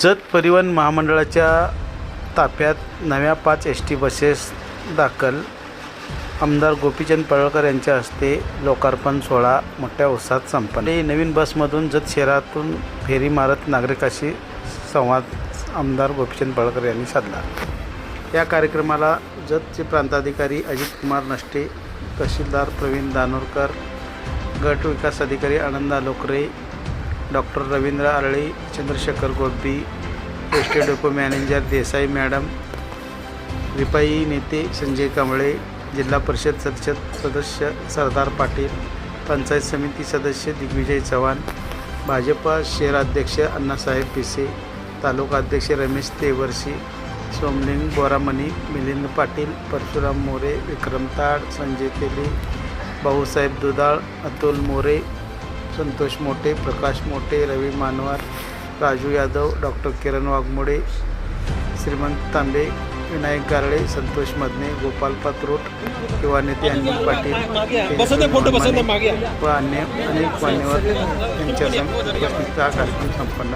जत परिवहन महामंडळाच्या ताफ्यात नव्या पाच एस टी बसेस दाखल. आमदार गोपीचंद पडळकर यांच्या हस्ते लोकार्पण सोहळा मोठ्या उत्साहात संपन्न. नवीन बसमधून जत शहरातून फेरी मारत नागरिकाशी संवाद आमदार गोपीचंद पडळकर यांनी साधला. या कार्यक्रमाला जतचे प्रांताधिकारी अजित कुमार नष्टे तहसीलदार प्रवीण दानोरकर गट विकास अधिकारी Ananda Lokre doctor Ravindra Arale Chandrashekhar Gobbi S T depot manager Desai madam RPI नेते संजय कांबळे जिल्हा परिषद सदस्य सदस्य सरदार पाटील पंचायत समिती सदस्य दिग्विजय चव्हाण भाजपा शहराध्यक्ष अण्णासाहेब पिसे तालुका अध्यक्ष रमेश तेवर्षी सोमलिंग बोरामणी मिलिंद पाटील परशुराम मोरे विक्रम ताड संजय तेली भाऊसाहेब दुधाळ अतुल मोरे संतोष मोठे प्रकाश मोठे रवी मानवार राजू यादव डॉक्टर किरण वाघमोडे श्रीमंत तांबे विनायक गारळे संतोष मदने गोपाल पात्रोट युवा नेते अनिल पाटील. व अन्य अनेक मान्यवर यांच्या हा कार्यक्रम संपन्न